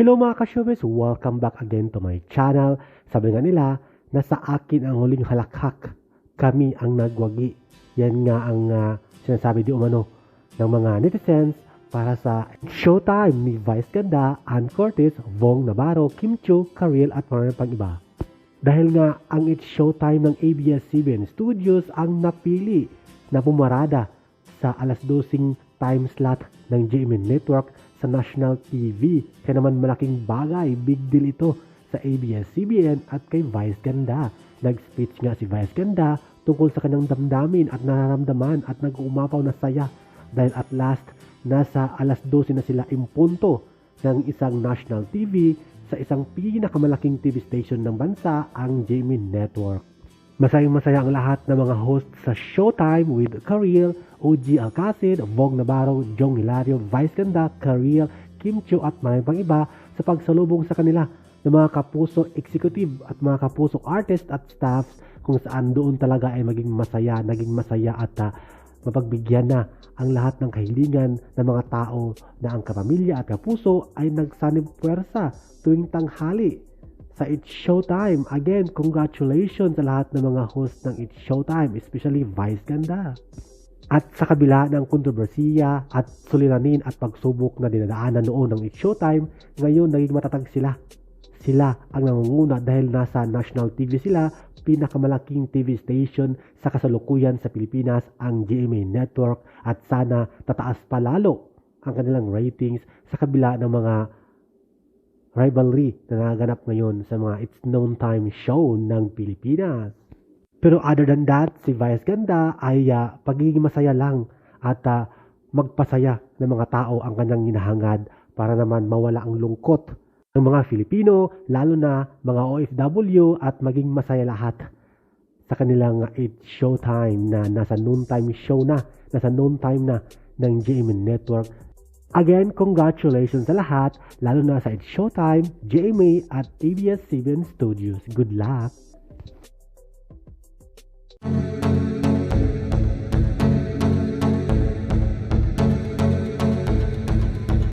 Hello mga ka-showbiz, welcome back again to my channel. Sabi nga nila, nasa akin ang huling halakhak. Kami ang nagwagi. Yan nga ang uh, sinasabi di umano ng mga netizens para sa showtime ni Vice Ganda, Ann Curtis, Vong Navarro, Kim Chu, Karel at marami pang iba. Dahil nga ang It's Showtime ng ABS-CBN Studios ang napili na pumarada sa alas 12 time slot ng GMA Network sa national TV. Kaya naman malaking bagay, big deal ito sa ABS-CBN at kay Vice Ganda. Nag-speech nga si Vice Ganda tungkol sa kanyang damdamin at nararamdaman at nag-uumapaw na saya dahil at last nasa alas 12 na sila impunto ng isang national TV sa isang pinakamalaking TV station ng bansa, ang Jamie Network. Masayang masaya ang lahat ng mga host sa Showtime with Kareel, OG Alcacid, Vog Navarro, Jong Hilario, Vice Ganda, Kareel, Kim Chiu at maraming pang iba sa pagsalubong sa kanila ng mga kapuso executive at mga kapuso artist at staffs kung saan doon talaga ay maging masaya, naging masaya at uh, mapagbigyan na ang lahat ng kahilingan ng mga tao na ang kapamilya at kapuso ay nagsanib puwersa tuwing tanghali sa It's Showtime. Again, congratulations sa lahat ng mga host ng It's Showtime, especially Vice Ganda. At sa kabila ng kontrobersiya at suliranin at pagsubok na dinadaanan noon ng It's Showtime, ngayon naging matatag sila. Sila ang nangunguna dahil nasa national TV sila, pinakamalaking TV station sa kasalukuyan sa Pilipinas ang GMA Network at sana tataas pa lalo ang kanilang ratings sa kabila ng mga rivalry na naganap ngayon sa mga It's Known Time show ng Pilipinas. Pero other than that, si Vice Ganda ay uh, pagiging masaya lang at uh, magpasaya ng mga tao ang kanyang hinahangad para naman mawala ang lungkot ng mga Filipino, lalo na mga OFW at maging masaya lahat sa kanilang 8 showtime na nasa noontime show na, nasa noontime na ng GMN Network Again, congratulations sa lahat, lalo na sa Showtime, JMA at ABS-CBN Studios. Good luck!